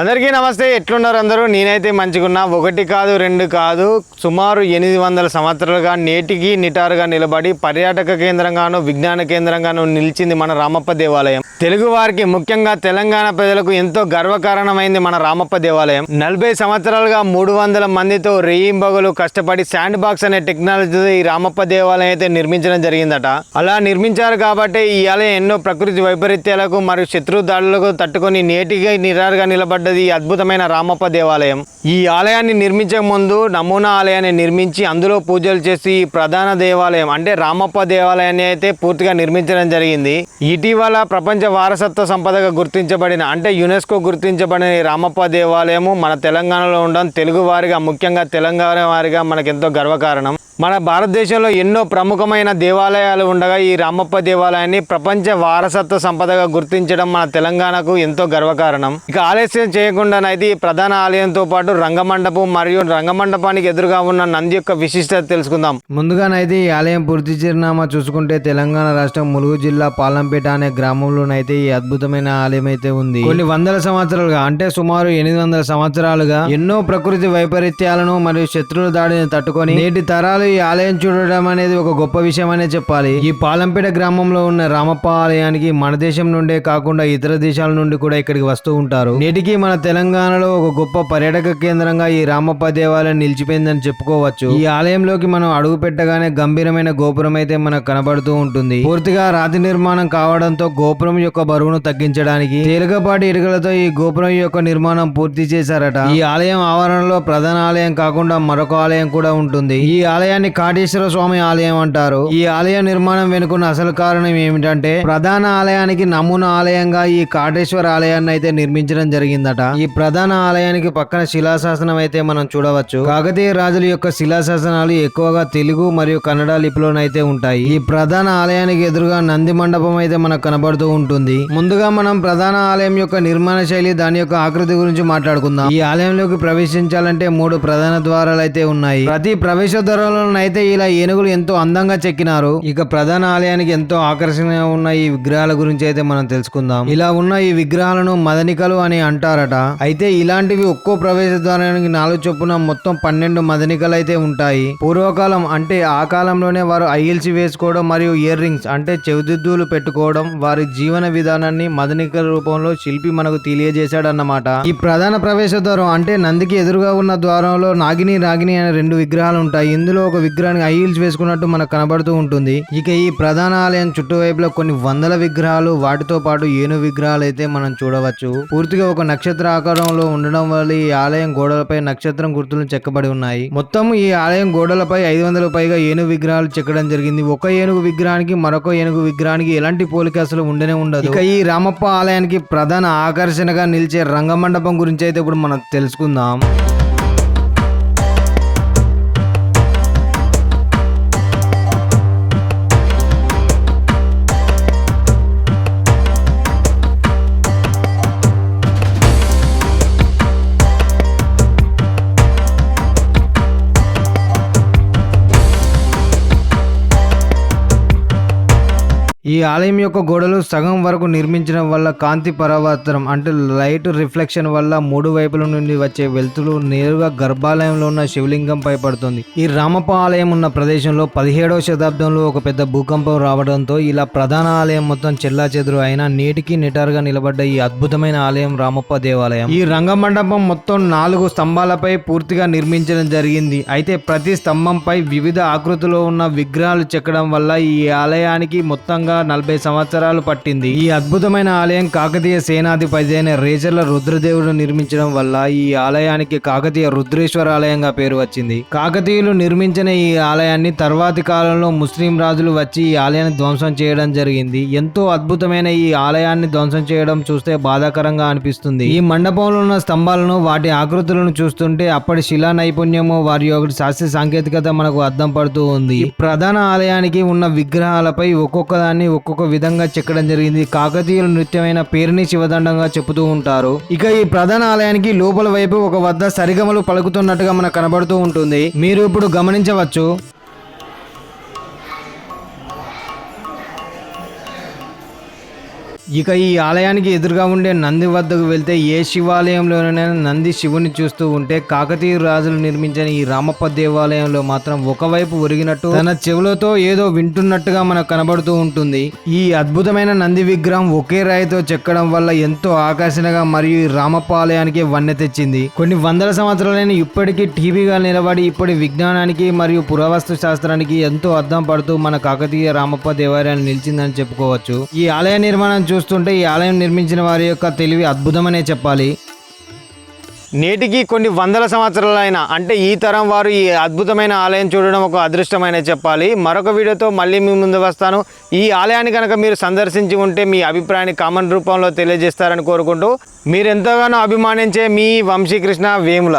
అందరికీ నమస్తే ఎట్లున్నారు అందరూ? నేనైతే మంచిగున్నా. ఒకటి కాదు రెండు కాదు సుమారు ఎనిమిది వందల సంవత్సరాలుగా నేటికి నిటారుగా నిలబడి పర్యాటక కేంద్రంగాను విజ్ఞాన కేంద్రంగాను నిలిచింది మన రామప్ప దేవాలయం. తెలుగు వారికి ముఖ్యంగా తెలంగాణ ప్రజలకు ఎంతో గర్వకారణమైంది మన రామప్ప దేవాలయం. నలభై సంవత్సరాలుగా మూడు వందల మందితో రేయింబగులు కష్టపడి శాండ్ బాక్స్ అనే టెక్నాలజీతో ఈ రామప్ప దేవాలయం అయితే నిర్మించడం జరిగిందట. అలా నిర్మించారు కాబట్టి ఈ ఆలయం ఎన్నో ప్రకృతి వైపరీత్యాలకు మరియు శత్రు దాడులకు తట్టుకొని నేటిగా నిరారుగా నిలబడ్డది ఈ అద్భుతమైన రామప్ప దేవాలయం. ఈ ఆలయాన్ని నిర్మించే ముందు నమూనా ఆలయాన్ని నిర్మించి అందులో పూజలు చేసి ఈ ప్రధాన దేవాలయం అంటే రామప్ప దేవాలయాన్ని అయితే పూర్తిగా నిర్మించడం జరిగింది. ఇటీవల ప్రపంచ వారసత్వ సంపదగా గుర్తించబడిన అంటే యునెస్కో గుర్తించబడిన ఈ రామప్ప దేవాలయము మన తెలంగాణలో ఉండడం తెలుగు వారిగా ముఖ్యంగా తెలంగాణ వారిగా మనకెంతో గర్వకారణం. మన భారతదేశంలో ఎన్నో ప్రముఖమైన దేవాలయాలు ఉండగా ఈ రామప్ప దేవాలయాన్ని ప్రపంచ వారసత్వ సంపదగా గుర్తించడం మన తెలంగాణకు ఎంతో గర్వకారణం. ఇక ఆలస్యం చేయకుండానైతే ఈ ప్రధాన ఆలయంతో పాటు రంగమండపం మరియు రంగమండపానికి ఎదురుగా ఉన్న నంది యొక్క విశిష్టత తెలుసుకుందాం. ముందుగానైతే ఈ ఆలయం పూర్తి చిరునామా చూసుకుంటే తెలంగాణ రాష్ట్రం ములుగు జిల్లా పాలంపేట అనే గ్రామంలోనైతే ఈ అద్భుతమైన ఆలయం అయితే ఉంది. కొన్ని వందల సంవత్సరాలుగా అంటే సుమారు ఎనిమిది వందల సంవత్సరాలుగా ఎన్నో ప్రకృతి వైపరీత్యాలను మరియు శత్రువుల దాడిని తట్టుకొని నేటి తరాలు ఈ ఆలయం చూడడం అనేది ఒక గొప్ప విషయం అనే చెప్పాలి. ఈ పాలంపేట గ్రామంలో ఉన్న రామప్ప ఆలయానికి మన దేశం నుండే కాకుండా ఇతర దేశాల నుండి కూడా ఇక్కడికి వస్తూ ఉంటారు. నేటికి మన తెలంగాణలో ఒక గొప్ప పర్యాటక కేంద్రంగా ఈ రామప్ప దేవాలయం నిలిచిపోయిందని చెప్పుకోవచ్చు. ఈ ఆలయంలోకి మనం అడుగు పెట్టగానే గంభీరమైన గోపురం అయితే మనకు కనబడుతూ ఉంటుంది. పూర్తిగా రాతి నిర్మాణం కావడంతో గోపురం యొక్క బరువును తగ్గించడానికి తేలికపాటి ఇటుకలతో ఈ గోపురం యొక్క నిర్మాణం పూర్తి చేశారట. ఈ ఆలయం ఆవరణలో ప్రధాన ఆలయం కాకుండా మరొక ఆలయం కూడా ఉంటుంది. ఈ ఆలయం ఆలయాన్ని కాటేశ్వర స్వామి ఆలయం అంటారు. ఈ ఆలయ నిర్మాణం వెనుకున్న అసలు కారణం ఏమిటంటే ప్రధాన ఆలయానికి నమూనా ఆలయంగా ఈ కాటేశ్వర ఆలయాన్ని అయితే నిర్మించడం జరిగిందట. ఈ ప్రధాన ఆలయానికి పక్కన శిలాశాసనం అయితే మనం చూడవచ్చు. కాకతీయ రాజుల యొక్క శిలాశాసనాలు ఎక్కువగా తెలుగు మరియు కన్నడ లిపిలోనైతే ఉంటాయి. ఈ ప్రధాన ఆలయానికి ఎదురుగా నంది మండపం అయితే మనకు కనబడుతూ ఉంటుంది. ముందుగా మనం ప్రధాన ఆలయం యొక్క నిర్మాణ శైలి దాని యొక్క ఆకృతి గురించి మాట్లాడుకుందాం. ఈ ఆలయంలోకి ప్రవేశించాలంటే మూడు ప్రధాన ద్వారాలు అయితే ఉన్నాయి. ప్రతి ప్రవేశ ద్వారాలను అయితే ఇలా ఏనుగులు ఎంతో అందంగా చెక్కినారు. ఇక ప్రధాన ఆలయానికి ఎంతో ఆకర్షణీయంగా ఉన్న ఈ విగ్రహాల గురించి అయితే మనం తెలుసుకుందాం. ఇలా ఉన్న ఈ విగ్రహాలను మదనికలు అని అంటారట. అయితే ఇలాంటివి ఒక్కో ప్రవేశ ద్వారానికి నాలుగు చొప్పున మొత్తం పన్నెండు మదనికలు అయితే ఉంటాయి. పూర్వకాలం అంటే ఆ కాలంలోనే వారు ఐఎల్సి వేసుకోవడం మరియు ఇయర్ రింగ్స్ అంటే చెవిదిద్దులు పెట్టుకోవడం వారి జీవన విధానాన్ని మదనికల రూపంలో శిల్పి మనకు తెలియజేశాడన్నమాట. ఈ ప్రధాన ప్రవేశ ద్వారం అంటే నందికి ఎదురుగా ఉన్న ద్వారంలో నాగిని రాగిని అనే రెండు విగ్రహాలు ఉంటాయి. ఇందులో ఒక విగ్రహానికి ఐల్స్ వేసుకున్నట్టు మనకు కనబడుతూ ఉంటుంది. ఇక ఈ ప్రధాన ఆలయం చుట్టువైపులో కొన్ని వందల విగ్రహాలు వాటితో పాటు ఏను విగ్రహాలు అయితే మనం చూడవచ్చు. పూర్తిగా ఒక నక్షత్ర ఆకారంలో ఉండడం వల్ల ఈ ఆలయం గోడలపై నక్షత్రం గుర్తులు చెక్కబడి ఉన్నాయి. మొత్తం ఈ ఆలయం గోడలపై ఐదు వందల పైగా ఏనుగు విగ్రహాలు చెక్కడం జరిగింది. ఒక ఏనుగు విగ్రహానికి మరొక ఏనుగు విగ్రహానికి ఎలాంటి పోలిక అసలు ఉండనే ఉండదు. ఇక ఈ రామప్ప ఆలయానికి ప్రధాన ఆకర్షణగా నిలిచే రంగమండపం గురించి అయితే ఇప్పుడు మనం తెలుసుకుందాం. ఈ ఆలయం యొక్క గోడలు సగం వరకు నిర్మించడం వల్ల కాంతి పరావర్తనం అంటే లైట్ రిఫ్లెక్షన్ వల్ల మూడు వైపుల నుండి వచ్చే వెలుతురు నేరుగా గర్భాలయంలో ఉన్న శివలింగంపై పడుతుంది. ఈ రామప్ప ఆలయం ఉన్న ప్రదేశంలో పదిహేడవ శతాబ్దంలో ఒక పెద్ద భూకంపం రావడంతో ఇలా ప్రధాన ఆలయం మొత్తం చెల్లా చెదురు అయినా నేటికి నిటారుగా నిలబడ్డ ఈ అద్భుతమైన ఆలయం రామప్ప దేవాలయం. ఈ రంగమండపం మొత్తం నాలుగు స్తంభాలపై పూర్తిగా నిర్మించడం జరిగింది. అయితే ప్రతి స్తంభంపై వివిధ ఆకృతిలో ఉన్న విగ్రహాలు చెక్కడం వల్ల ఈ ఆలయానికి మొత్తంగా నలభై సంవత్సరాలు పట్టింది. ఈ అద్భుతమైన ఆలయం కాకతీయ సేనాధిపతి అయిన రేచర్ల రుద్రదేవుడు నిర్మించడం వల్ల ఈ ఆలయానికి కాకతీయ రుద్రేశ్వర ఆలయంగా పేరు వచ్చింది. కాకతీయులు నిర్మించిన ఈ ఆలయాన్ని తర్వాతి కాలంలో ముస్లిం రాజులు వచ్చి ఈ ఆలయాన్ని ధ్వంసం చేయడం జరిగింది. ఎంతో అద్భుతమైన ఈ ఆలయాన్ని ధ్వంసం చేయడం చూస్తే బాధాకరంగా అనిపిస్తుంది. ఈ మండపంలో ఉన్న స్తంభాలను వాటి ఆకృతులను చూస్తుంటే అప్పటి శిలా నైపుణ్యము వారి యొక్క శాస్త్రీయ సాంకేతికత మనకు అద్దం పడుతూ ఉంది. ప్రధాన ఆలయానికి ఉన్న విగ్రహాలపై ఒక్కొక్క దాన్ని ఒక్కొక్క విధంగా చెక్కడం జరిగింది. కాకతీయుల నృత్యమైన పేరుని శివదండంగా చెబుతూ ఉంటారు. ఇక ఈ ప్రధాన ఆలయానికి లోపల వైపు ఒక వద్ద సరిగమలు పలుకుతున్నట్టుగా మనకు కనబడుతూ ఉంటుంది. మీరు ఇప్పుడు గమనించవచ్చు. ఇక ఈ ఆలయానికి ఎదురుగా ఉండే నంది వద్దకు వెళ్తే ఏ శివాలయంలోనైనా నంది శివుని చూస్తూ ఉంటే కాకతీయ రాజులు నిర్మించిన ఈ రామప్ప దేవాలయంలో మాత్రం ఒకవైపు ఒరిగినట్టు తన చెవులతో ఏదో వింటున్నట్టుగా మనకు కనబడుతూ ఉంటుంది. ఈ అద్భుతమైన నంది విగ్రహం ఒకే రాయితో చెక్కడం వల్ల ఎంతో ఆకర్షణగా మరియు ఈ రామప్ప ఆలయానికి వన్నె తెచ్చింది. కొన్ని వందల సంవత్సరాలైన ఇప్పటికీ టీవీగా నిలబడి ఇప్పటి విజ్ఞానానికి మరియు పురావస్తు శాస్త్రానికి ఎంతో అర్థం పడుతూ మన కాకతీయ రామప్ప దేవాలయం నిలిచిందని చెప్పుకోవచ్చు. ఈ ఆలయ నిర్మాణం చూస్తుంటే ఈ ఆలయం నిర్మించిన వారి యొక్క తెలివి అద్భుతమనే చెప్పాలి. నేటికి కొన్ని వందల సంవత్సరాలైన అంటే ఈ తరం వారు ఈ అద్భుతమైన ఆలయం చూడడం ఒక అదృష్టమైన చెప్పాలి. మరొక వీడియోతో మళ్ళీ మీ ముందు వస్తాను. ఈ ఆలయాన్ని కనుక మీరు సందర్శించి ఉంటే మీ అభిప్రాయాన్ని కామెంట్ రూపంలో తెలియజేస్తారని కోరుకుంటూ మీరు ఎంతగానో అభిమానించే మీ వంశీకృష్ణ వేముల.